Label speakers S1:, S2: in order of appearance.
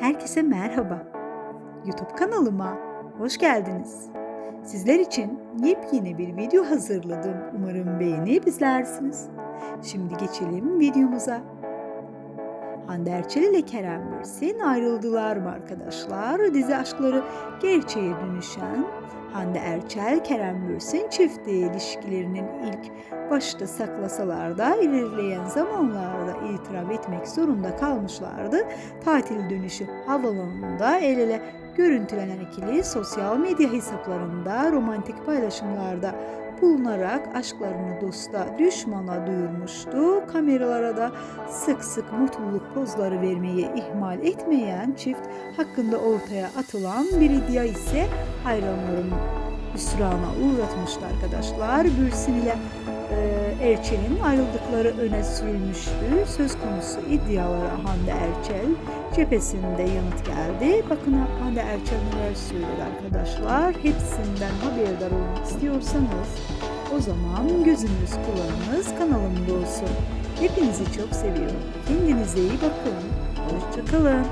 S1: Herkese merhaba. YouTube kanalıma hoş geldiniz. Sizler için yepyeni bir video hazırladım. Umarım beğenip izlersiniz. Şimdi geçelim videomuza. Hande Erçel ile Kerem Bürsin ayrıldılar mı arkadaşlar? Dizi aşkları gerçeğe dönüşen Hande Erçel, Kerem Bürsin çifti ilişkilerinin ilk başta saklasalar da ilerleyen zamanlarda itiraf etmek zorunda kalmışlardı. Tatil dönüşü havalanında el ele görüntülenen ikili sosyal medya hesaplarında romantik paylaşımlarda bulunarak aşklarını dosta, düşmana duyurmuştu. Kameralara da sık sık mutluluk pozları vermeyi ihmal etmeyen çift hakkında ortaya atılan bir iddia ise hayranların hüsrana uğratmıştı arkadaşlar. Bülsin ile e, Erçel'in ayrıldıkları öne sürülmüştü. Söz konusu iddialara Hande Erçel cephesinde yanıt geldi. Bakın Hande Erçel neler söyledi arkadaşlar. Hepsinden haberdar olmak istiyorsanız o zaman gözünüz kulağınız kanalımda olsun. Hepinizi çok seviyorum. Kendinize iyi bakın. Hoşçakalın.